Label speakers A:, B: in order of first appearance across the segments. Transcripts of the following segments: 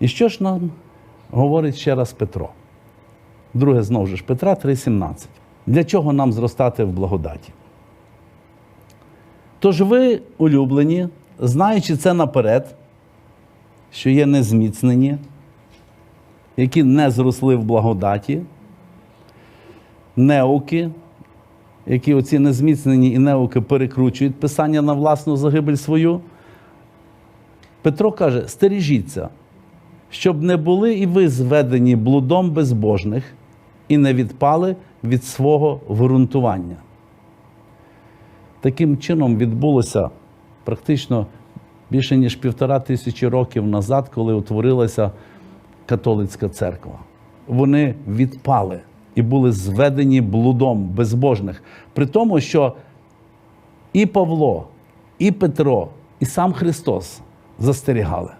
A: І що ж нам говорить ще раз Петро? Друге знову ж Петра 3,17. Для чого нам зростати в благодаті? Тож ви, улюблені, знаючи це наперед, що є незміцнені, які не зросли в благодаті, неуки, які оці незміцнені і неуки перекручують Писання на власну загибель свою. Петро каже: стережіться, щоб не були і ви зведені блудом безбожних і не відпали від свого ґрунтування. Таким чином відбулося практично більше ніж півтора тисячі років назад, коли утворилася католицька церква. Вони відпали і були зведені блудом безбожних. При тому, що і Павло, і Петро, і сам Христос застерігали,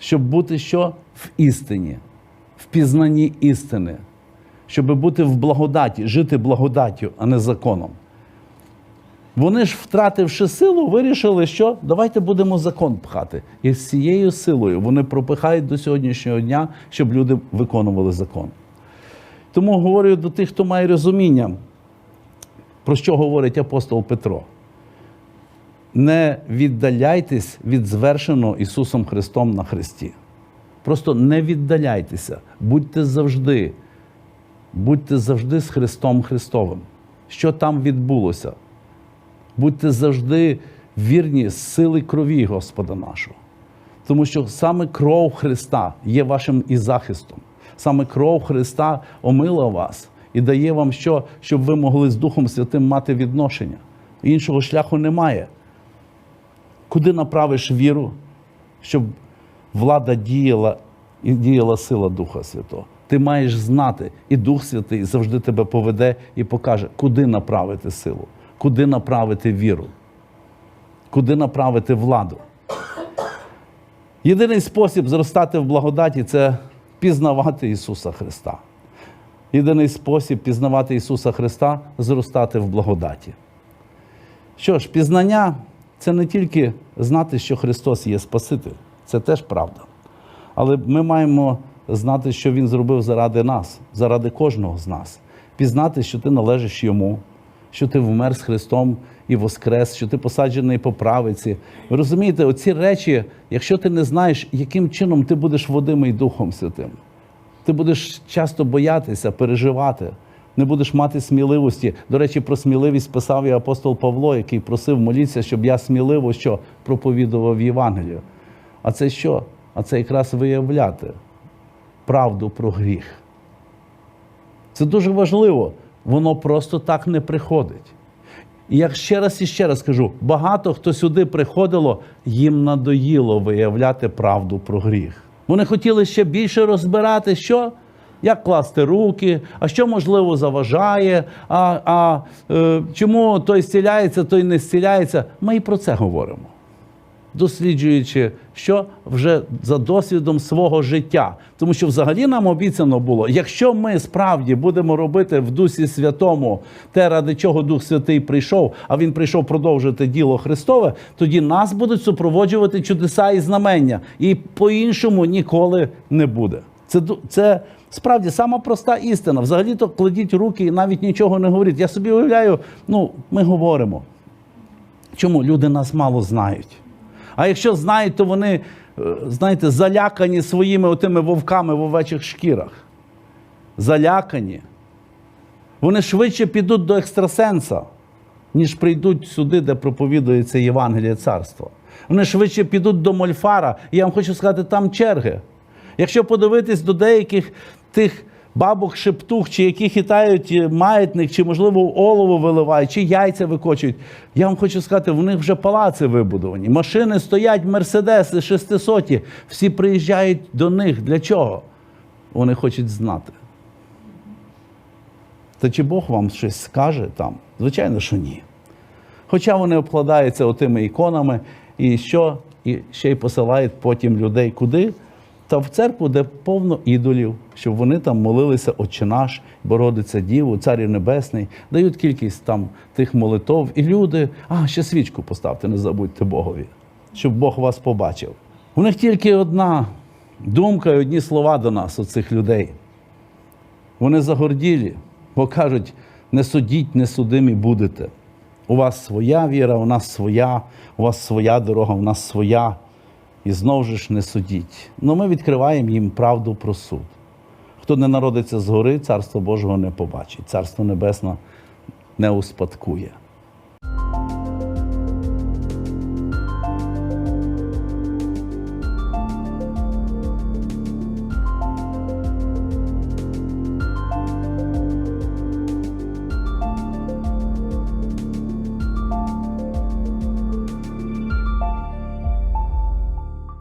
A: щоб бути що в істині, в пізнанні істини, щоб бути в благодаті, жити благодаттю, а не законом. Вони ж, втративши силу, вирішили, що давайте будемо закон пхати. І з цією силою вони пропихають до сьогоднішнього дня, щоб люди виконували закон. Тому говорю до тих, хто має розуміння, про що говорить апостол Петро. Не віддаляйтесь від звершеного Ісусом Христом на Христі. Просто не віддаляйтеся, будьте завжди, будьте завжди з Христом Христовим. Що там відбулося? Будьте завжди вірні з сили крові Господа нашого. Тому що саме кров Христа є вашим і захистом. Саме кров Христа омила вас і дає вам що, щоб ви могли з Духом Святим мати відношення. Іншого шляху немає. Куди направиш віру, щоб влада діяла і діяла сила Духа Святого? Ти маєш знати, і Дух Святий завжди тебе поведе і покаже, куди направити силу, куди направити віру, куди направити владу. Єдиний спосіб зростати в благодаті це пізнавати Ісуса Христа. Єдиний спосіб пізнавати Ісуса Христа зростати в благодаті. Що ж, пізнання це не тільки знати, що Христос є Спаситель, це теж правда. Але ми маємо знати, що Він зробив заради нас, заради кожного з нас. Пізнати, що ти належиш йому, що ти вмер з Христом і воскрес, що ти посаджений по правиці. Ви розумієте, оці речі, якщо ти не знаєш, яким чином ти будеш водимий Духом Святим, ти будеш часто боятися, переживати, не будеш мати сміливості. До речі, про сміливість писав і апостол Павло, який просив молитися, щоб я сміливо що проповідував Євангелію. А це що? А це якраз виявляти правду про гріх. Це дуже важливо. Воно просто так не приходить. І як ще раз і ще раз кажу, багато хто сюди приходило, їм надоїло виявляти правду про гріх. Вони хотіли ще більше розбирати, що? Як класти руки, а що можливо заважає, а, а е, чому той зціляється, той не зціляється. Ми і про це говоримо досліджуючи, що вже за досвідом свого життя. Тому що взагалі нам обіцяно було, якщо ми справді будемо робити в Дусі Святому те, ради чого Дух Святий прийшов, а він прийшов продовжити діло Христове, тоді нас будуть супроводжувати чудеса і знамення. І по-іншому ніколи не буде. Це, це справді сама проста істина. Взагалі-то кладіть руки і навіть нічого не говоріть. Я собі уявляю, ну, ми говоримо. Чому люди нас мало знають? А якщо знають, то вони, е, знаєте, залякані своїми отими вовками в овечих шкірах. Залякані. Вони швидше підуть до екстрасенса, ніж прийдуть сюди, де проповідується Євангеліє царства. Вони швидше підуть до Мольфара, і я вам хочу сказати, там черги. Якщо подивитись до деяких тих бабок шептух, чи які хитають е, маятник, чи, можливо, олово виливають, чи яйця викочують, я вам хочу сказати, в них вже палаци вибудовані. Машини стоять, мерседеси, шестисоті. Всі приїжджають до них. Для чого? Вони хочуть знати. Та чи Бог вам щось скаже там? Звичайно, що ні. Хоча вони обкладаються отими іконами, і що? І ще й посилають потім людей куди? Та в церкву, де повно ідолів, щоб вони там молилися Отче наш, Бородиця Діву, Царю Небесний, дають кількість там тих молитов, і люди, а ще свічку поставте, не забудьте Богові, щоб Бог вас побачив. У них тільки одна думка і одні слова до нас, оцих людей. Вони загорділі, бо кажуть, не судіть, не судимі будете. У вас своя віра, у нас своя, у вас своя дорога, у нас своя. І знову ж не судіть. Ну ми відкриваємо їм правду про суд. Хто не народиться згори, царство Божого не побачить, царство небесне не успадкує.